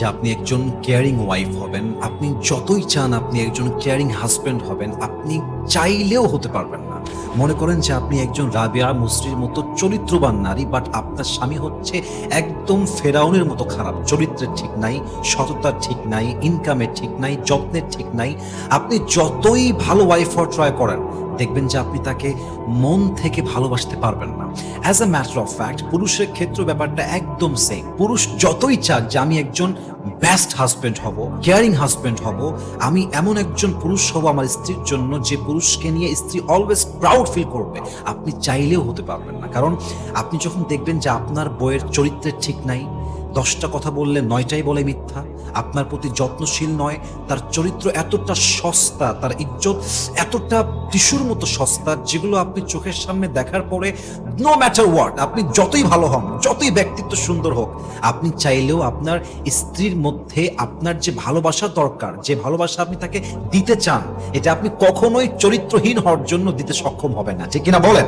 যে আপনি একজন কেয়ারিং ওয়াইফ হবেন, আপনি যতই চান আপনি একজন কেয়ারিং হাজব্যান্ড হবেন, আপনি চাইলেও হতে পারবেন না। মনে করেন যে আপনি একজন রাবিয়া মুসরির মতো চরিত্রবান নারী বাট আপনার স্বামী হচ্ছে একদম ফেরাউনের মতো খারাপ। চরিত্রের ঠিক নাই, সততার ঠিক নাই ইনকামের ঠিক নাই, যত্নের ঠিক নাই। আপনি যতই ভালো ওয়াইফ হওয়ার ট্রাই করেন, দেখবেন যে আপনি তাকে মন থেকে ভালোবাসতে পারবেন না। As a matter of fact পুরুষের ক্ষেত্র ব্যাপারটা একদম সেম পুরুষ যতই চাক যে আমি একজন বেস্ট হাজব্যান্ড হব কেয়ারিং হাজব্যান্ড হব, আমি এমন একজন পুরুষ হব আমার স্ত্রীর জন্য যে পুরুষকে নিয়ে স্ত্রী অলওয়েজ প্রাউড ফিল করবে। আপনি চাইলেও হতে পারবেন না। কারণ আপনি যখন দেখবেন যে আপনার বইয়ের চরিত্রের ঠিক নাই দশটা কথা বললে নয়টাই বলে মিথ্যা। আপনার প্রতি যত্নশীল নয়, তার চরিত্র এতটা সস্তা, তার ইজ্জত এতটা টিস্যুর মতো সস্তা, যেগুলো আপনি চোখের সামনে দেখার পরে নো ম্যাটার হোয়াট আপনি যতই ভালো হন, যতই ব্যক্তিত্ব সুন্দর হোক, আপনি চাইলেও আপনার স্ত্রীর মধ্যে আপনার যে ভালোবাসা দরকার, যে ভালোবাসা আপনি তাকে দিতে চান, এটা আপনি কখনোই চরিত্রহীন হওয়ার জন্য দিতে সক্ষম হবেন না। ঠিক কিনা বলেন?